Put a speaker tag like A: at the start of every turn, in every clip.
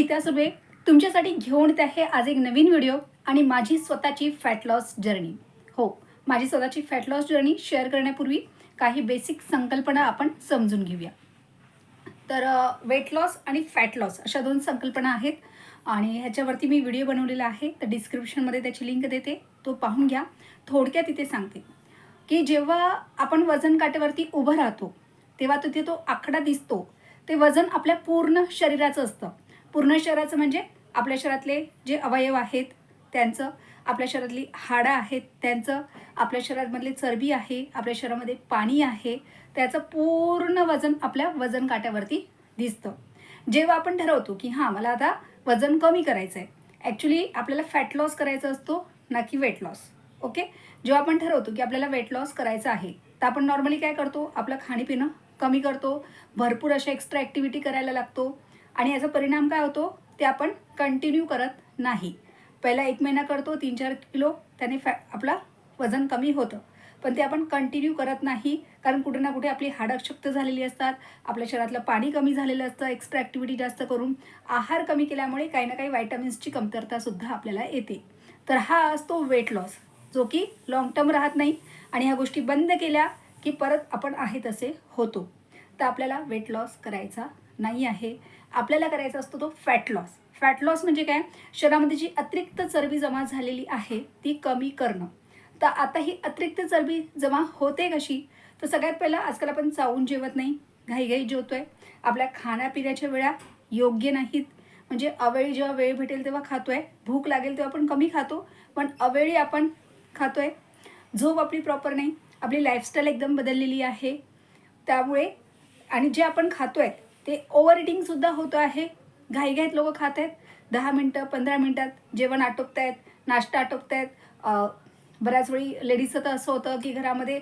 A: नमस्कार मी सुबे तुमच्यासाठी घेऊन येत आहे आज एक नवीन व्हिडिओ आणि माझी स्वतःची फॅट लॉस जर्नी हो माझी स्वतःची फॅट लॉस जर्नी शेअर करण्यापूर्वी काही बेसिक संकल्पना आपण समजून घेऊया. तर वेट लॉस आणि फॅट लॉस अशा दोन संकल्पना आहेत आणि ह्याच्यावरती मी व्हिडिओ बनवलेला आहे. तर डिस्क्रिप्शनमध्ये त्याची लिंक देते. तो पाहून घ्या. थोडक्यात तिथे सांगते की जेव्हा आपण वजन काट्यावरती उभं राहतो तेव्हा तिथे तो आकडा दिसतो. ते वजन आपल्या पूर्ण शरीराचं असतं. पूर्ण शरीराचं म्हणजे आपल्या शरीरातले जे अवयव आहेत त्यांचं आपल्या शरीरातली हाडं आहेत त्यांचं आपल्या शरीरामधली चरबी आहे आपल्या शरीरामध्ये पाणी आहे त्याचं पूर्ण वजन आपल्या वजन काट्यावरती दिसतं. जेव्हा आपण ठरवतो की हां मला आता वजन कमी करायचं आहे ॲक्च्युली आपल्याला फॅट लॉस करायचा असतो ना की वेट लॉस ओके जेव्हा आपण ठरवतो की आपल्याला वेट लॉस करायचं आहे तर आपण नॉर्मली काय करतो? आपलं खाणेपिणं कमी करतो भरपूर अशा एक्स्ट्रा ॲक्टिव्हिटी करायला लागतो आणि याचा परिणाम काय होतो? ते आपण कंटिन्यू करत नाही. पहिला एक महिना करतो तीन चार किलो त्याने फॅ आपला वजन कमी होतं. पण ते आपण कंटिन्यू करत नाही कारण कुठे ना कुठे आपली हाडं शक्त झालेली असतात आपल्या शरीरातलं पाणी कमी झालेलं असतं एक्स्ट्रा ॲक्टिव्हिटी जास्त करून. आहार कमी केल्यामुळे काही ना काही व्हायटमिन्सची कमतरतासुद्धा आपल्याला येते. तर हा असतो वेट लॉस जो की लाँग टर्म राहत नाही. आणि ह्या गोष्टी बंद केल्या की परत आपण आहे तसे होतो. तर आपल्याला वेट लॉस करायचा नाही आहे. आपल्याला करायचा असतो तो फॅट लॉस फॅट लॉस म्हणजे काय? शरीरामध्ये जी अतिरिक्त चरबी जमा झालेली आहे ती कमी करणं. तर आता ही अतिरिक्त चरबी जमा होते कशी? तर सगळ्यात पहिलं आजकाल आपण चावून जेवत नाही घाईघाई जेवतोय. आपल्या खाण्यापिण्याच्या वेळा योग्य नाहीत. म्हणजे अवेळी जेव्हा वेळ भेटेल तेव्हा खातोय. भूक लागेल तेव्हा आपण कमी खातो. पण अवेळी आपण खातोय. झोप आपली प्रॉपर नाही. आपली लाईफस्टाईल एकदम बदललेली आहे. त्यामुळे आणि जे आपण खातोय ते ओव्हर इटिंगसुद्धा होतं आहे. घाईघाईत लोक खात आहेत. दहा मिनटं पंधरा मिनटात जेवण आटोपत आहेत नाश्ता आटोपत आहेत बऱ्याच वेळी लेडीजचं तर असं होतं की घरामध्ये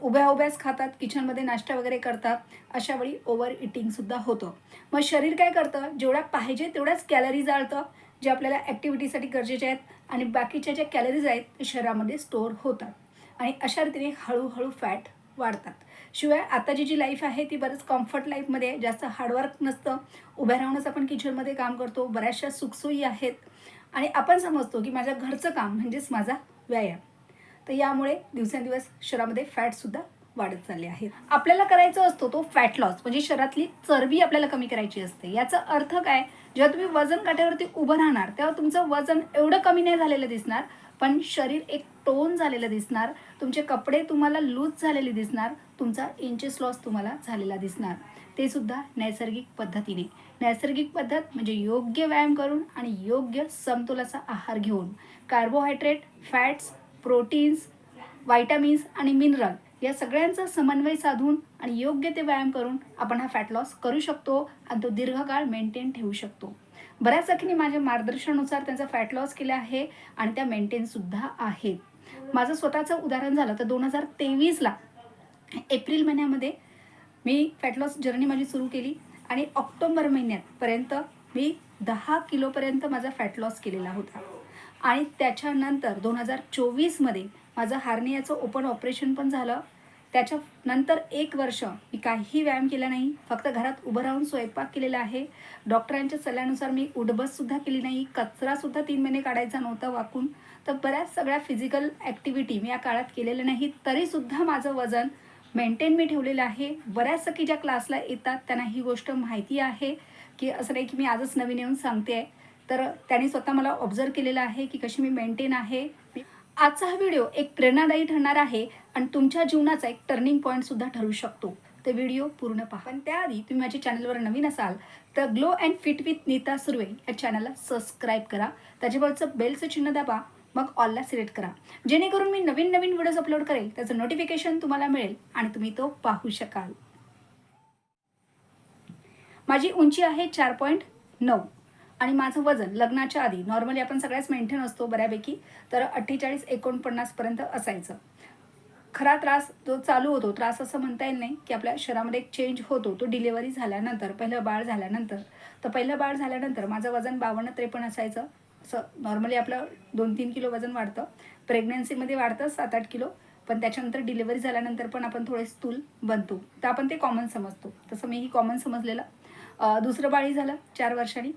A: उभ्या उभ्याच खातात किचनमध्ये नाश्ता वगैरे करतात. अशा वेळी ओव्हर इटिंगसुद्धा होतं. मग शरीर काय करतं? जेवढ्या पाहिजे तेवढ्याच कॅलरी जाळतं जे आपल्याला ॲक्टिव्हिटीसाठी गरजेचे आहेत आणि बाकीच्या ज्या कॅलरीज आहेत ते शरीरामध्ये स्टोअर होतात. आणि अशा रीतीने हळूहळू फॅट वाढतात. शिवाय आताची जी लाईफ आहे ती बरंच कम्फर्ट लाईफमध्ये जास्त हार्डवर्क नसतं. उभ्या राहूनच आपण किचनमध्ये काम करतो. बऱ्याचशा सुखसोयी आहेत. आणि आपण समजतो की माझ्या घरचं काम म्हणजेच माझा व्यायाम. तर यामुळे दिवसेंदिवस शरीरामध्ये फॅटसुद्धा वाढत चालले आहेत. आपल्याला करायचं असतो तो फॅट लॉस म्हणजे शरीरातली चरबी आपल्याला कमी करायची असते. याचा अर्थ काय? जेव्हा तुम्ही वजन काट्यावरती उभं राहणार तेव्हा तुमचं वजन एवढं कमी नाही झालेलं दिसणार पण शरीर एक टोन झालेलं दिसणार तुमचे कपडे तुम्हाला लूज झालेले दिसणार तुमचा इंचेस लॉस तुम्हाला झालेला दिसणार. ते सुद्धा नैसर्गिक पद्धतीने. नैसर्गिक पद्धत म्हणजे योग्य व्यायाम करून आणि योग्य समतोलाचा आहार घेऊन. कार्बोहायड्रेट फॅट्स प्रोटीन्स व्हायटामिन्स आणि मिनरल या सगळ्यांचा समन्वय साधून आणि योग्य ते व्यायाम करून आपण हा फॅट लॉस करू शकतो आणि तो दीर्घकाळ मेंटेन ठेवू शकतो. बऱ्याच अखिनी माझ्या मार्गदर्शनानुसार त्यांचा फॅट लॉस केला आहे आणि त्या मेंटेनसुद्धा आहेत. माझं स्वतःचं उदाहरण झालं तर दोन हजार तेवीसला एप्रिल महिन्यामध्ये मी फॅट लॉस जर्नी माझी सुरू केली आणि ऑक्टोबर महिन्यातपर्यंत मी दहा किलोपर्यंत माझा फॅट लॉस केलेला होता. आणि त्याच्यानंतर दोन हजार चोवीसमध्ये माझं हार्नियाचं ओपन ऑपरेशन पण झालं. त्याच्या नंतर एक वर्ष मी काहीही व्यायाम केला नाही. फक्त घरात उभं राहून स्वयंपाक केलेला आहे. डॉक्टरांच्या सल्ल्यानुसार मी उठबससुद्धा केली नाही. कचरासुद्धा तीन महिने काढायचा नव्हता वाकून. तर बऱ्याच सगळ्या फिजिकल ॲक्टिव्हिटी मी या काळात केलेल्या नाहीत. तरीसुद्धा माझं वजन मेंटेन मी ठेवलेलं आहे. बऱ्याच की ज्या क्लासला येतात त्यांना ही गोष्ट माहिती आहे की असं नाही की मी आजच नवीन येऊन सांगते आहे तर त्यांनी स्वतः मला ऑब्झर्व केलेलं आहे की कशी मी मेंटेन आहे. आजचा हा व्हिडिओ एक प्रेरणादायी ठरणार आहे. आणि तुमच्या जीवनाचा एक टर्निंग पॉईंटसुद्धा ठरू शकतो. ते व्हिडिओ पूर्ण पहा. पण त्याआधी तुम्ही माझ्या चॅनलवर नवीन असाल तर glow and fit with Neeta Surve या चॅनलला सबस्क्राईब करा. त्याच्याबरोबरचं बेलचं चिन्ह दाबा मग ऑलला सिलेक्ट करा. जेणेकरून मी नवीन नवीन व्हिडिओज अपलोड करेल त्याचं नोटिफिकेशन तुम्हाला मिळेल आणि तुम्ही तो पाहू शकाल. माझी उंची आहे चार पॉईंट नऊ आणि माझं वजन लग्नाच्या आधी नॉर्मली आपण सगळ्याच मेंटेन असतो बऱ्यापैकी तर अठ्ठेचाळीस एकोणपन्नासपर्यंत असायचं. खरा त्रास जो चालू होतो त्रास असं म्हणता येईल नाही की आपल्या शरीरामध्ये एक चेंज होतो तो डिलेवरी झाल्यानंतर पहिलं बाळ झाल्यानंतर. तर पहिलं बाळ झाल्यानंतर माझं वजन बावन्न त्रेपन्न असायचं. असं नॉर्मली आपलं दोन तीन किलो वजन वाढतं. प्रेग्नन्सीमध्ये वाढतं सात आठ किलो पण त्याच्यानंतर डिलिव्हरी झाल्यानंतर पण आपण थोडे स्थूल बनतो. तर आपण ते कॉमन समजतो. तसं मीही कॉमन समजलेलं. दुसरं बाळी झालं चार वर्षांनी.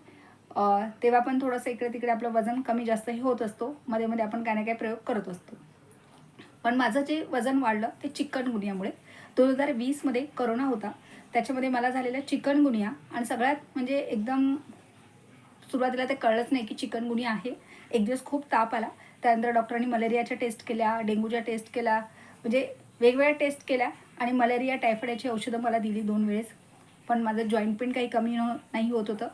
A: तेव्हा पण थोडंसं इकडे तिकडे आपलं वजन कमी जास्तही होत असतो. मध्ये मध्ये आपण काय ना काय प्रयोग करत असतो. पण माझं जे वजन वाढलं ते चिकनगुनियामुळे दोन हजार वीसमध्ये करोना होता. त्याच्यामध्ये मला झालेला चिकनगुनिया आणि सगळ्यात म्हणजे एकदम सुरुवातीला ते कळलंच नाही की चिकनगुनिया आहे. एक दिवस खूप ताप आला. त्यानंतर डॉक्टरांनी मलेरियाच्या टेस्ट केल्या डेंग्यूच्या टेस्ट केल्या म्हणजे वेगवेगळ्या टेस्ट केल्या आणि मलेरिया टायफॉइडची औषधं मला दिली दोन वेळेस. पण माझं जॉईंट पेन काही कमी न नाही होत होतं.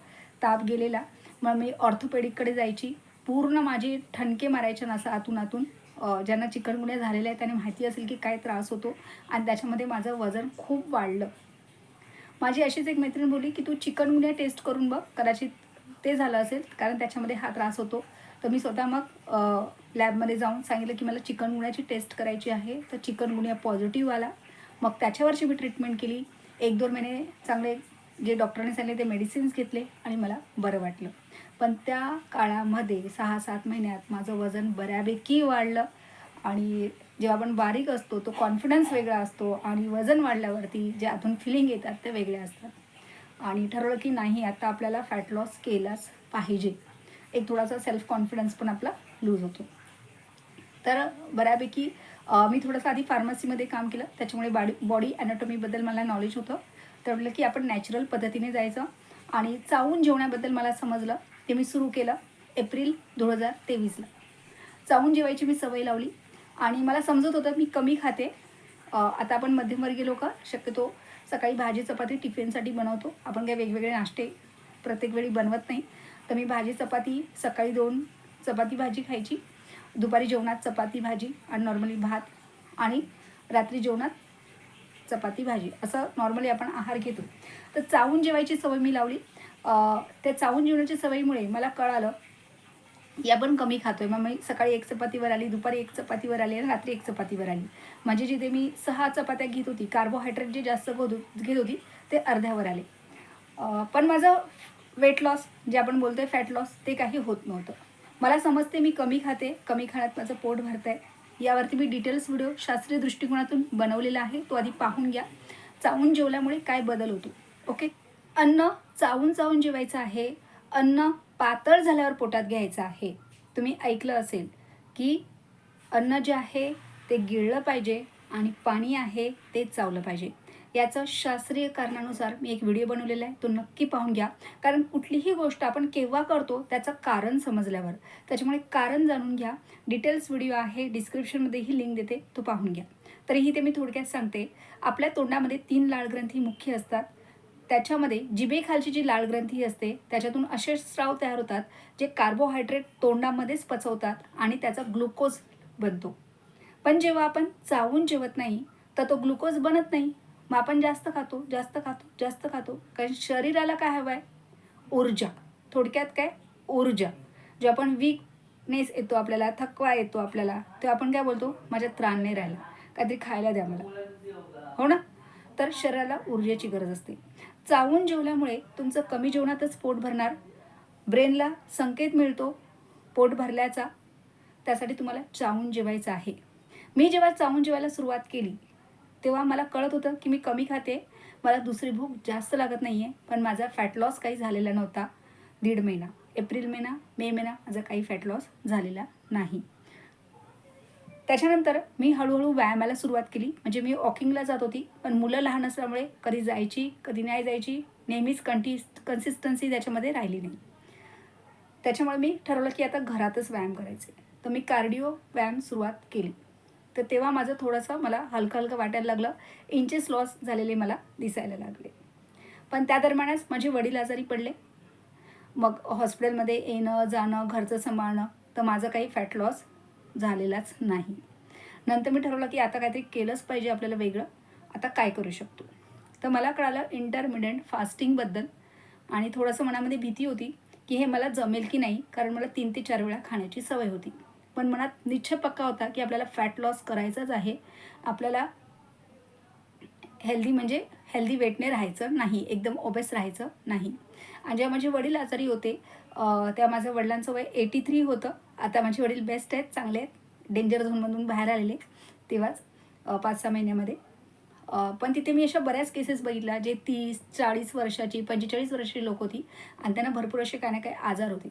A: ताप गेलेला. मग मी ऑर्थोपेडिककडे जायची. पूर्ण माझे ठणके मारायचे नसं आतून आतून. ज्यांना चिकनगुन्या झालेल्या आहेत त्यांना माहिती असेल की काय त्रास होतो आणि त्याच्यामध्ये माझं वजन खूप वाढलं. माझी अशीच एक मैत्रीण बोलली की तू चिकनगुन्या टेस्ट करून बघ कदाचित ते झालं असेल कारण त्याच्यामध्ये हा त्रास होतो. तर मी स्वतः मग लॅबमध्ये जाऊन सांगितलं की मला चिकनगुण्याची टेस्ट करायची आहे. तर चिकनगुन्या पॉझिटिव्ह आला. मग त्याच्यावरची मी ट्रीटमेंट केली. एक दोन महिने चांगले जे डॉक्टरने सांगितले ते मेडिसिन्स घेतले आणि मला बरं वाटलं. पण त्या काळामध्ये सहा सात महिन्यात माझं वजन बऱ्यापैकी वाढलं. आणि जेव्हा आपण बारीक असतो तो कॉन्फिडन्स वेगळा असतो आणि वजन वाढल्यावरती जे आतून फिलिंग येतात ते वेगळे असतात. आणि ठरवलं की नाही आता आपल्याला फॅट लॉस केलाच पाहिजे. एक थोडासा सेल्फ कॉन्फिडन्स पण आपला लूज होतो. तर बऱ्यापैकी मी थोडंसं आधी फार्मसीमध्ये काम केलं. त्याच्यामुळे बॉडी बॉडी ॲनाटॉमीबद्दल मला नॉलेज होतं. तर म्हटलं की आपण नॅचरल पद्धतीने जायचं. आणि चावून जेवण्याबद्दल मला समजलं. ते मी सुरू केलं एप्रिल दोन हजार तेवीसला. चावून जेवायची मी सवय लावली आणि मला समजत होतं मी कमी खाते. आता आपण मध्यमवर्गीय लोक शक्यतो सकाळी भाजी चपाती टिफिनसाठी बनवतो. आपण काही वेगवेगळे नाश्ते प्रत्येक वेळी बनवत नाही. तर मी भाजी चपाती सकाळी दोन चपाती भाजी खायची. दुपारी जेवणात चपाती भाजी आणि नॉर्मली भात आणि रात्री जेवणात चपाती भाजी असं नॉर्मली आपण आहार घेतो. तर चावून जेवायची सवय मी लावली. त्या चावून जेवण्याच्या सवयीमुळे मला कळालं की आपण कमी खातोय. मग मी सकाळी एक चपातीवर आली दुपारी एक चपातीवर आली आणि रात्री एक चपातीवर आली. म्हणजे जिथे मी सहा चपात्या घेत होती कार्बोहायड्रेट जे जास्त घेत घेत होती ते अर्ध्यावर आले. पण माझं वेट लॉस जे आपण बोलतोय फॅट लॉस ते काही होत नव्हतं. मला समजते मी कमी खाते कमी खाण्यात माझं पोट भरतं आहे यावरती मी डिटेल्स व्हिडिओ शास्त्रीय दृष्टिकोनातून बनवलेला आहे. तो आधी पाहून घ्या. चावून जेवल्यामुळे काय बदल होतो? ओके अन्न चावून चावून जेवायचं आहे. अन्न पातळ झाल्यावर पोटात घ्यायचं आहे. तुम्ही ऐकलं असेल की अन्न जे आहे ते गिळलं पाहिजे आणि पाणी आहे ते चावलं पाहिजे. याचं शास्त्रीय कारणानुसार मी एक व्हिडिओ बनवलेला आहे. तो नक्की पाहून घ्या. कारण कुठलीही गोष्ट आपण केव्हा करतो त्याचं कारण समजल्यावर. त्याच्यामुळे कारण जाणून घ्या. डिटेल्स व्हिडिओ आहे. डिस्क्रिप्शनमध्येही लिंक देते. तो पाहून घ्या. तरीही ते मी थोडक्यात सांगते. आपल्या तोंडामध्ये तीन लाळ ग्रंथी मुख्य असतात. त्याच्यामध्ये जिभेखालची जी लाळ ग्रंथी असते त्याच्यातून असे स्राव तयार होतात जे कार्बोहायड्रेट तोंडामध्येच पचवतात आणि त्याचा ग्लुकोज बनतो. पण जेव्हा आपण चावून जेवत नाही तर तो ग्लुकोज बनत नाही. मग आपण जास्त खातो जास्त खातो जास्त खातो. कारण शरीराला काय हवं आहे ऊर्जा. थोडक्यात काय? ऊर्जा. जे आपण वीकनेस येतो आपल्याला थकवा येतो आपल्याला ते आपण काय बोलतो? माझ्या त्राण नाही राहिला. काहीतरी खायला द्या मला. हो ना? तर शरीराला ऊर्जेची गरज असते. चावून जेवल्यामुळे तुमचं कमी जेवणातच पोट भरणार. ब्रेनला संकेत मिळतो पोट भरल्याचा. त्यासाठी तुम्हाला चावून जेवायचं आहे. मी जेव्हा चावून जेवायला सुरुवात केली तेव्हा मला कळत होतं की मी कमी खाते. मला दुसरी भूक जास्त लागत नाही आहे पण माझा फॅट लॉस काही झालेला नव्हता. दीड महिना. एप्रिल महिना मे महिना माझा काही फॅट लॉस झालेला नाही. त्याच्यानंतर मी हळूहळू व्यायामाला सुरुवात केली. म्हणजे मी वॉकिंगला जात होती पण मुलं लहान असल्यामुळे कधी जायची कधी नाही जायची नेहमीच कंटी कन्सिस्टन्सी त्याच्यामध्ये राहिली नाही. त्याच्यामुळे मी ठरवलं की आता घरातच व्यायाम करायचे. तर मी कार्डिओ व्यायाम सुरुवात केली. तर तेव्हा माझं थोडंसं मला हलकं हलकं वाटायला लागलं. इंचेस लॉस झालेले मला दिसायला लागले. पण त्या दरम्यानच माझे वडील आजारी पडले. मग हॉस्पिटलमध्ये येणं जाणं घरचं सांभाळणं तर माझं काही फॅट लॉस झालेलाच नाही. नंतर मी ठरवलं की आता काहीतरी केलंच पाहिजे आपल्याला वेगळं. आता काय करू शकतो? तर मला कळालं इंटरमिडियंट फास्टिंगबद्दल आणि थोडंसं मनामध्ये भीती होती की हे मला जमेल की नाही कारण मला तीन ते चार वेळा खाण्याची सवय होती. पण मनात निश्चय पक्का होता की आपल्याला फॅट लॉस करायचाच आहे. आपल्याला हेल्दी म्हणजे हेल्दी वेटने राहायचं नाही एकदम ओबेस राहायचं नाही. आणि जेव्हा माझे वडील आजारी होते तेव्हा माझ्या वडिलांचं वय एटी थ्री होतं. आता माझे वडील बेस्ट आहेत चांगले आहेत डेंजर झोनमधून बाहेर आलेले तेव्हाच पाच सहा महिन्यामध्ये. पण तिथे मी अशा बऱ्याच केसेस बघितल्या जे तीस चाळीस वर्षाची पंचेचाळीस वर्षाची लोक होती. आणि त्यांना भरपूर असे काही ना काही आजार होते.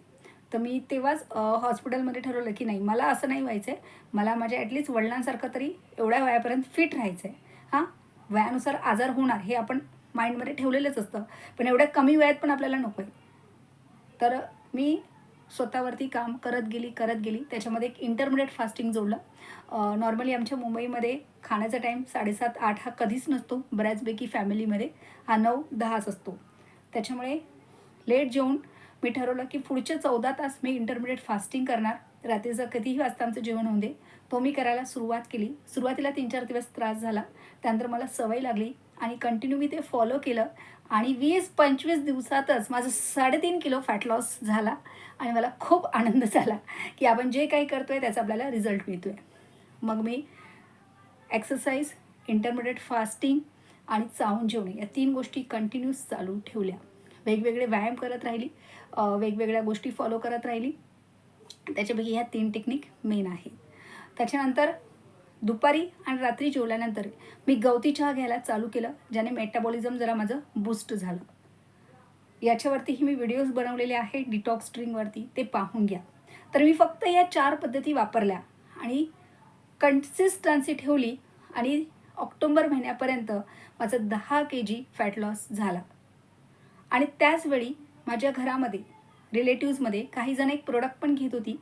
A: तर मी तेव्हाच हॉस्पिटलमध्ये ठरवलं की नाही मला असं नाही व्हायचं आहे मला माझ्या ॲटलीस्ट वडिलांसारखं तरी एवढ्या वयापर्यंत फिट राहायचं आहे हां? वयानुसार आजार होणार हे आपण माइंडमध्ये ठेवलेलंच असतं. पण एवढ्या कमी वयात पण आपल्याला नको आहे. तर मी स्वतःवरती काम करत गेली करत गेली. त्याच्यामध्ये एक इंटरमिडिएट फास्टिंग जोडलं. नॉर्मली आमच्या मुंबईमध्ये खाण्याचा टाईम साडेसात आठ हा कधीच नसतो. बऱ्याचपैकी फॅमिलीमध्ये हा नऊ दहाच असतो. त्याच्यामुळे लेट जेवून मी ठरवलं की पुढचे चौदा तास मी इंटरमिडिएट फास्टिंग करणार. रात्रीचं कधीही वाजता आमचं जेवण होऊ दे तो मी करायला सुरुवात केली. सुरुवातीला तीन चार दिवस त्रास झाला. त्यानंतर मला सवय लागली आणि कंटिन्यू मी ते फॉलो केलं. आणि वीस पंचवीस दिवसातच माझं साडेतीन किलो फॅट लॉस झाला आणि मला खूप आनंद झाला की आपण जे काही करतो आहे त्याचा आपल्याला रिझल्ट मिळतो आहे मग मी एक्सरसाइज इंटरमिडिएट फास्टिंग आणि चावून जेवणे या तीन गोष्टी कंटिन्यूस चालू ठेवल्या. वेगवेगळे व्यायाम करत राहिली. वेगवेगळ्या गोष्टी फॉलो करत राहिली. त्याच्यापैकी ह्या तीन टेक्निक मेन आहे त्याच्यानंतर दुपारी आणि रात्री जेवल्यानंतर मी गवती चहा घ्यायला चालू केलं ज्याने मेटाबॉलिझम जरा माझं बूस्ट झालं. याच्यावरतीही मी व्हिडिओज बनवलेले आहे डिटॉक्स ड्रिंकवरती ते पाहून घ्या. तर मी फक्त या चार पद्धती वापरल्या आणि कन्सिस्टन्सी ठेवली आणि ऑक्टोंबर महिन्यापर्यंत माझं दहा के जी फॅट लॉस झाला. आणि त्याचवेळी माझ्या घरामध्ये रिलेटिव्समध्ये काही जण एक प्रोडक्ट पण घेत होती.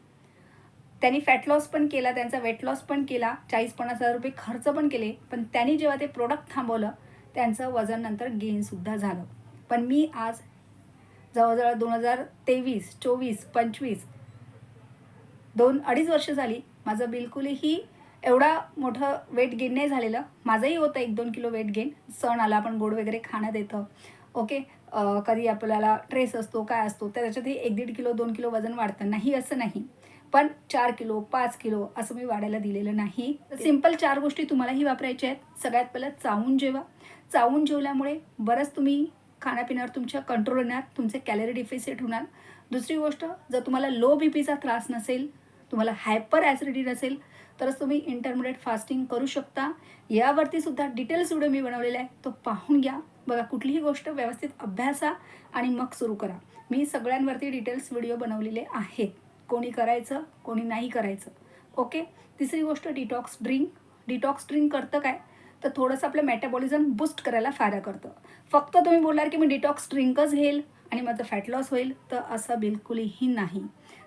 A: त्यांनी फॅट लॉस पण केला त्यांचा वेट लॉस पण केला चाळीस पन्नास हजार रुपये खर्च पण केले पण त्यांनी जेव्हा ते प्रोडक्ट थांबवलं त्यांचं वजन नंतर गेनसुद्धा झालं. पण मी आज जवळजवळ दोन हजार तेवीस चोवीस पंचवीस दोन अडीच वर्ष झाली माझं बिलकुलही एवढा मोठं वेट गेन नाही झालेलं. माझंही होतं एक दोन किलो वेट गेन सण आला आपण गोड वगैरे खाण्यात येतं ओके कधी आपल्याला ट्रेस असतो काय असतो तर त्याच्यातही एक दीड किलो दोन किलो वजन वाढतं. नाही असं नाही. पण चार किलो पाच किलो असं मी वाढायला दिलेलं नाही. सिंपल चार गोष्टी तुम्हालाही वापरायच्या आहेत. सगळ्यात पहिलं चावून जेवा. चावून जेवल्यामुळे बरंच तुम्ही खाण्यापिण्यावर तुमच्या कंट्रोल येणार तुमचे कॅलरी डिफिसिट होणार. दुसरी गोष्ट जर तुम्हाला लो बी पीचा त्रास नसेल तुम्हाला हायपर ॲसिडिटी नसेल तरच तुम्ही इंटरमिडिएट फास्टिंग करू शकता. यावरती सुद्धा डिटेल्स व्हिडिओ मी बनवलेला आहे. तो पाहून घ्या. बघा कुठलीही गोष्ट व्यवस्थित अभ्यासा आणि मग सुरू करा. मी सगळ्यांवरती डिटेल्स व्हिडिओ बनवलेले आहेत कोणी करायचं कोणी नाही करायचं. ओके तिसरी गोष्ट डिटॉक्स ड्रिंक डिटॉक्स ड्रिंक करतं काय? तर थोडंसं आपलं मेटाबॉलिझम बूस्ट करायला फायदा करतं. फक्त तुम्ही बोलणार की मी डिटॉक्स ड्रिंकच घेईल आणि माझं फॅट लॉस होईल तर असं बिलकुलही नाही.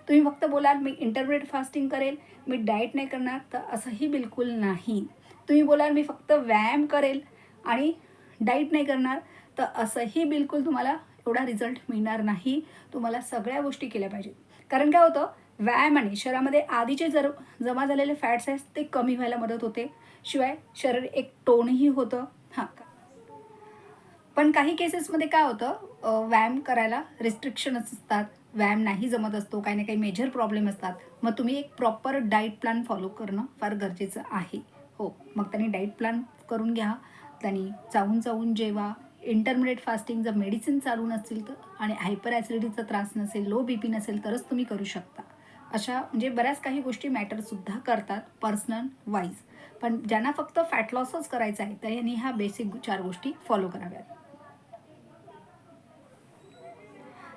A: तुम्ही फक्त बोलाल मी इंटरमिडिएट फास्टिंग करेल मी डाएट नाही करणार तर असंही बिलकुल नाही. तुम्ही बोलाल मी फक्त व्यायाम करेल आणि डाईट नाही करणार तर असंही बिलकुल तुम्हाला एवढा रिझल्ट मिळणार नाही. तुम्हाला सगळ्या गोष्टी केल्या पाहिजेत. कारण काय होतं व्यायाम आणि शरीरामध्ये आधीचे जर जमा झालेले फॅट्स आहेत ते कमी व्हायला मदत होते. शिवाय शरीर एक टोनही होतं. हां. पण काही केसेसमध्ये काय होतं व्यायाम करायला रिस्ट्रिक्शनच असतात. व्यायाम नाही जमत असतो काही ना काही मेजर प्रॉब्लेम असतात. मग तुम्ही एक प्रॉपर डाईट प्लॅन फॉलो करणं फार गरजेचं आहे. हो मग त्यांनी डाईट प्लॅन करून घ्या. त्यांनी चावून चावून जेव्हा इंटरमिडिएट फास्टिंग जर मेडिसिन चालू नसतील तर आणि हायपर ॲसिडिटीचा त्रास नसेल लो बी पी नसेल तरच तुम्ही करू शकता. अशा म्हणजे बऱ्याच काही गोष्टी मॅटरसुद्धा करतात पर्सनल वाईज पण ज्यांना फक्त फॅट लॉसच करायचा आहे तर यांनी ह्या बेसिक चार गोष्टी फॉलो कराव्यात.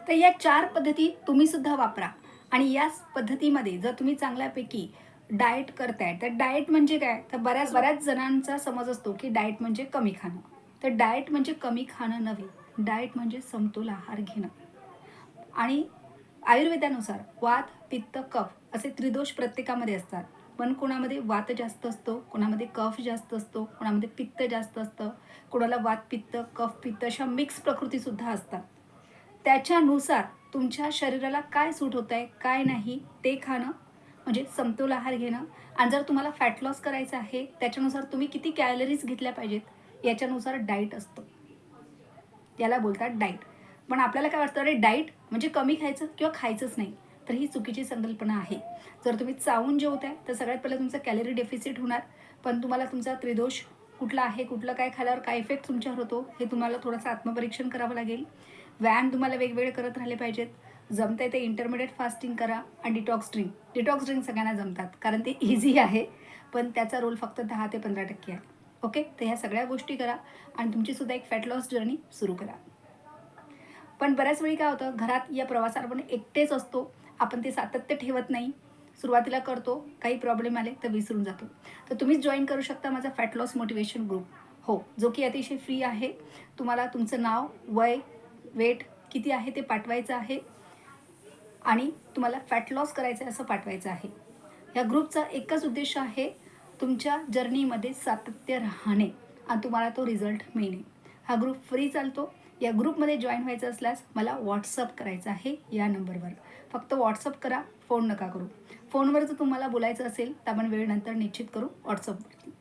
A: तर या चार पद्धती तुम्ही सुद्धा वापरा. आणि याच पद्धतीमध्ये जर तुम्ही चांगल्यापैकी डाएट करताय. तर डाएट म्हणजे काय? तर बऱ्याच बऱ्याच जणांचा समज असतो की डाएट म्हणजे कमी खाणं. तर डाएट म्हणजे कमी खाणं नव्हे. डाएट म्हणजे समतोल आहार घेणं. आणि आयुर्वेदानुसार वात पित्त कफ असे त्रिदोष प्रत्येकामध्ये असतात. पण कोणामध्ये वात जास्त असतो कोणामध्ये कफ जास्त असतो कोणामध्ये पित्त जास्त असतं. कोणाला वात पित्त कफ पित्त अशा मिक्स प्रकृतीसुद्धा असतात. त्याच्यानुसार तुमच्या शरीराला काय सूट होत आहे काय नाही ते खाणं म्हणजे समतोल आहार घेणं आणि जर तुम्हाला फॅट लॉस करायचं आहे त्याच्यानुसार तुम्ही किती कॅलरीज घेतल्या पाहिजेत याच्यानुसार डाईट असतं. याला बोलतात डाईट पण आपल्याला काय वाटतं अरे डाईट म्हणजे कमी खायचं किंवा खायचंच नाही तर ही चुकीची संकल्पना आहे. जर तुम्ही चावून जेवताय तर सगळ्यात पहिलं तुमचं कॅलरी डेफिसिट होणार पण तुम्हाला तुमचा त्रिदोष कुठला आहे कुठलं काय खाल्यावर काय इफेक्ट तुमच्यावर होतो हे तुम्हाला थोडंसं आत्मपरीक्षण करावं लागेल. व्यायाम तुम्हाला वेगवेगळे करत राहिले पाहिजेत. जमते ते इंटरमिडिएट फास्टिंग करा आणि डिटॉक्स ड्रिंक डिटॉक्स ड्रिंक सगळ्यांना जमतात कारण ते इझी आहे पण त्याचा रोल फक्त दहा ते पंधरा टक्के आहे. ओके तर ह्या सगळ्या गोष्टी करा आणि तुमचीसुद्धा एक फॅट लॉस जर्नी सुरू करा. पण बऱ्याच वेळी काय होतं घरात या प्रवासात आपण एकटेच असतो आपण ते सातत्य ठेवत नाही. सुरुवातीला करतो काही प्रॉब्लेम आले तर विसरून जातो. तर तुम्हीच जॉईन करू शकता माझा फॅट लॉस मोटिवेशन ग्रुप हो जो की अतिशय फ्री आहे. तुम्हाला तुमचं नाव वय वेट किती आहे ते पाठवायचं आहे. आणि तुम्हाला फॅट लॉस करायचं आहे असं पाठवायचं आहे. या ग्रुपचा एकच उद्देश आहे तुमच्या जर्नीमध्ये सातत्य राहणे आणि तुम्हाला तो रिझल्ट मिळणे. हा ग्रुप फ्री चालतो. या ग्रुपमध्ये जॉईन व्हायचं असल्यास मला व्हॉट्सअप करायचं आहे या नंबरवर फक्त व्हॉट्सअप करा फोन नका करू. फोनवर जर तुम्हाला बोलायचं असेल तर आपण वेळेनंतर निश्चित करू व्हॉट्सअपवरती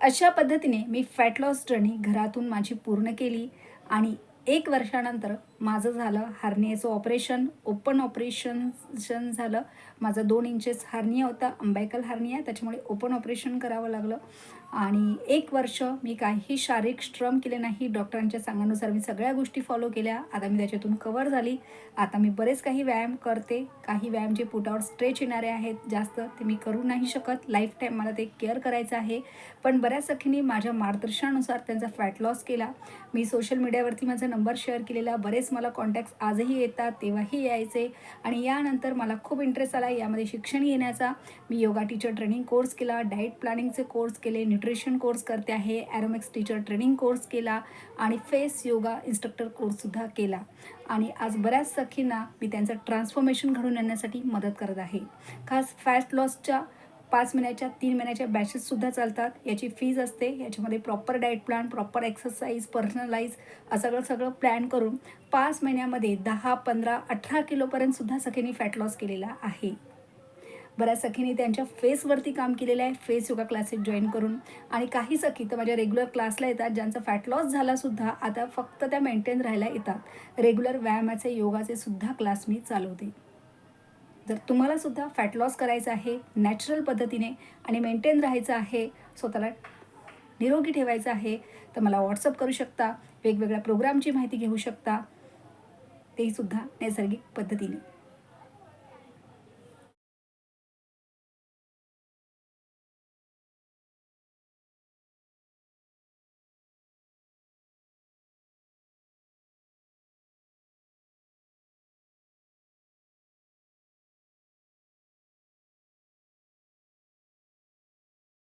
A: अशा पद्धतीने मी फॅट लॉस जर्नी घरातून माझी पूर्ण केली आणि एक वर्षानंतर माझं झालं हार्नियाचं ऑपरेशन ओपन ऑपरेशन झालं. माझं दोन इंचेस हार्निया होता अंबायकल हार्निया त्याच्यामुळे ओपन ऑपरेशन करावं लागलं. आणि एक वर्ष मी काही शारीरिक श्रम केले नाही डॉक्टरांच्या सांगण्यानुसार मी सगळ्या गोष्टी फॉलो केल्या. आता मी त्याच्यातून कवर झाली. आता मी बरेच काही व्यायाम करते. काही व्यायाम जे पोटावर स्ट्रेच येणारे आहेत जास्त ते मी करू नाही शकत. लाईफ टाईम मला ते केअर करायचं आहे. पण बऱ्याच सखींनी माझ्या मार्गदर्शनानुसार त्यांचा फॅट लॉस केला. मी सोशल मीडियावरती माझा नंबर शेअर केलेला. बरेच मला कॉन्टॅक्ट्स आजही येतात तेव्हाही यायचे. आणि यानंतर मला खूप इंटरेस्ट आला यामध्ये शिक्षण घेण्याचा मी योगा टीचर ट्रेनिंग कोर्स केला डाएट प्लॅनिंगचे कोर्स केले न्यूट्रिशन कोर्स करते आहे. ॲरोमिक्स टीचर ट्रेनिंग कोर्स केला आणि फेस योगा इन्स्ट्रक्टर कोर्ससुद्धा केला. आणि आज बऱ्याच सखींना मी त्यांचं ट्रान्सफॉर्मेशन घडून आणण्यासाठी मदत करत आहे. खास फॅट लॉसच्या पाच महिन्याच्या तीन महिन्याच्या बॅचेससुद्धा चालतात. याची फीज असते. याच्यामध्ये proper diet plan proper exercise personalise सगळं सगळं प्लॅन करून पाच महिन्यामध्ये दहा पंधरा अठरा किलोपर्यंतसुद्धा सखींनी फॅट लॉस केलेला आहे. बऱ्याच सखींनी त्यांच्या फेसवरती काम केलेलं आहे. फेस योगा क्लासेस जॉईन करून. आणि काही सखी तर माझ्या रेग्युलर क्लासला येतात ज्यांचा फॅट लॉस झालासुद्धा आता फक्त त्या मेंटेन राहायला येतात. रेग्युलर व्यायामाचे योगाचे सुद्धा क्लास मी चालवते. जर तुम्हाला सुद्धा फॅट लॉस करायचं आहे नॅचरल पद्धतीने आणि मेंटेन राहायचं आहे स्वतःला निरोगी ठेवायचं आहे तर मला व्हॉट्सअप करू शकता. वेगवेगळ्या प्रोग्रामची माहिती घेऊ शकता. तेही सुद्धा नैसर्गिक पद्धतीने.